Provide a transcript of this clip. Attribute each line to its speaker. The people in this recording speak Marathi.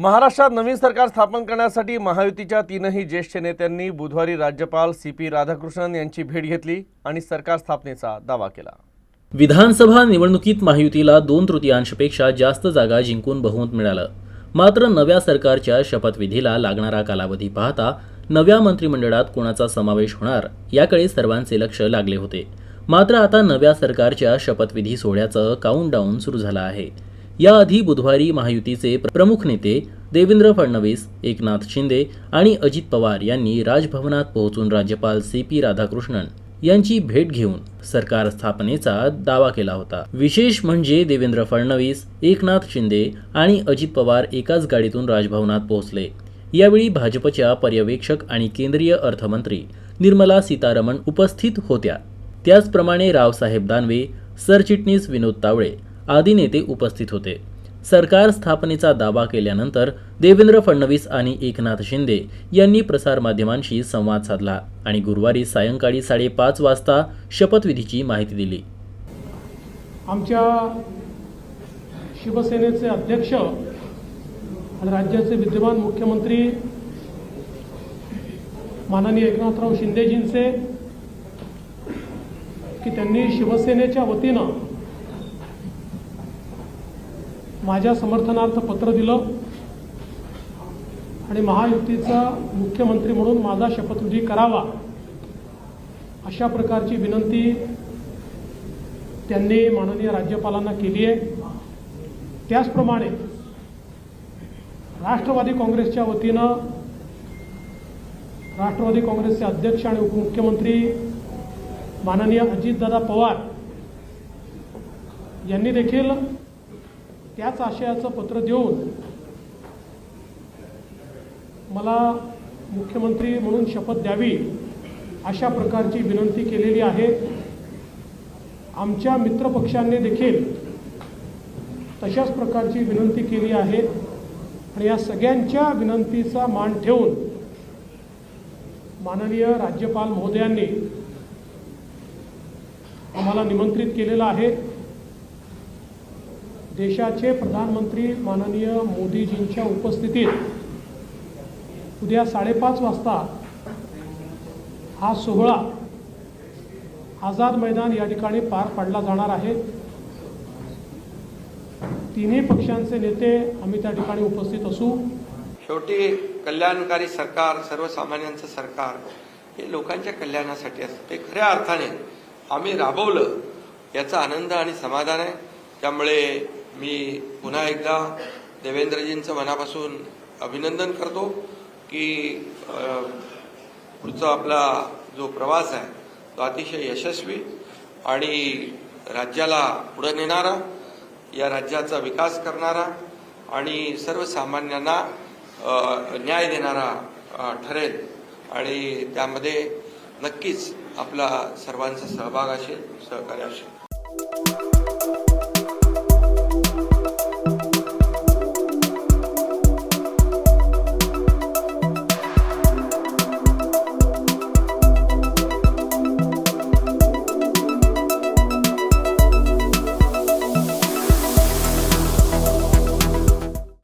Speaker 1: महाराष्ट्रात नवीन सरकार स्थापन करण्यासाठी महायुतीच्या तीनही ज्येष्ठ नेत्यांनी बुधवारी राज्यपाल सी पी राधाकृष्णन यांची भेट घेतली आणि सरकार स्थापनेचा दावा केला.
Speaker 2: विधानसभा निवडणुकीत महायुतीला दोन तृतीयांशपेक्षा जास्त जागा जिंकून बहुमत मिळालं. मात्र नव्या सरकारच्या शपथविधीला लागणारा कालावधी पाहता नव्या मंत्रिमंडळात कोणाचा समावेश होणार याकडे सर्वांचे लक्ष लागले होते. मात्र आता नव्या सरकारच्या शपथविधी सोहळ्याचं काउंटडाऊन सुरू झालं आहे. याआधी बुधवारी महायुतीचे प्रमुख नेते देवेंद्र फडणवीस एकनाथ शिंदे आणि अजित पवार यांनी राजभवनात पोहोचून राज्यपाल सी पी राधाकृष्णन यांची भेट घेऊन सरकार स्थापनेचा दावा केला होता. विशेष म्हणजे देवेंद्र फडणवीस एकनाथ शिंदे आणि अजित पवार एकाच गाडीतून राजभवनात पोहोचले. यावेळी भाजपच्या पर्यवेक्षक आणि केंद्रीय अर्थमंत्री निर्मला सीतारमण उपस्थित होत्या. त्याचप्रमाणे रावसाहेब दानवे सरचिटणीस विनोद तावळे आदी नेते उपस्थित होते. सरकार स्थापनेचा दावा केल्यानंतर देवेंद्र फडणवीस आणि एकनाथ शिंदे यांनी प्रसारमाध्यमांशी संवाद साधला आणि गुरुवारी सायंकाळी साडेपाच वाजता शपथविधीची माहिती दिली.
Speaker 3: आमच्या शिवसेनेचे अध्यक्ष आणि राज्याचे विद्यमान मुख्यमंत्री माननीय एकनाथराव शिंदेजींचे की त्यांनी शिवसेनेच्या वतीनं माझ्या समर्थनार्थ पत्र दिलं आणि महायुतीचा मुख्यमंत्री म्हणून माझा शपथविधी करावा अशा प्रकारची विनंती त्यांनी माननीय राज्यपालांना केली आहे. त्याचप्रमाणे राष्ट्रवादी काँग्रेसच्या वतीनं राष्ट्रवादी काँग्रेसचे अध्यक्ष आणि उपमुख्यमंत्री माननीय अजितदादा पवार यांनी देखील त्याच आशयाचं पत्र देऊन मला मुख्यमंत्री म्हणून शपथ द्यावी अशा प्रकारची विनंती केलेली आहे. आमच्या मित्रपक्षांनी देखील तशाच प्रकारची विनंती केली आहे आणि या सगळ्यांच्या विनंतीचा मान ठेवून माननीय राज्यपाल महोदयांनी आम्हाला निमंत्रित केलेलं आहे. देशाचे प्रधानमंत्री माननीय मोदीजींच्या उपस्थितीत उद्या साडेपाच वाजता हा सोहळा आझाद मैदान या ठिकाणी पार पाडला जाणार आहे. तिन्ही पक्षांचे नेते आम्ही त्या ठिकाणी उपस्थित असू.
Speaker 4: शेवटी कल्याणकारी सरकार सर्वसामान्यांचं सरकार हे लोकांच्या कल्याणासाठी असतं. ते खऱ्या अर्थाने आम्ही राबवलं याचा आनंद आणि समाधान आहे. त्यामुळे मी पुन्हा एकदा देवेंद्रजींचं मनापासून अभिनंदन करतो की पुढचा आपला जो प्रवास आहे तो अतिशय यशस्वी आणि राज्याला पुढे नेणारा या राज्याचा विकास करणारा आणि सर्वसामान्यांना न्याय देणारा ठरेल. आणि त्यामध्ये नक्कीच आपला सर्वांचा सहभाग असेल सहकार्य असेल.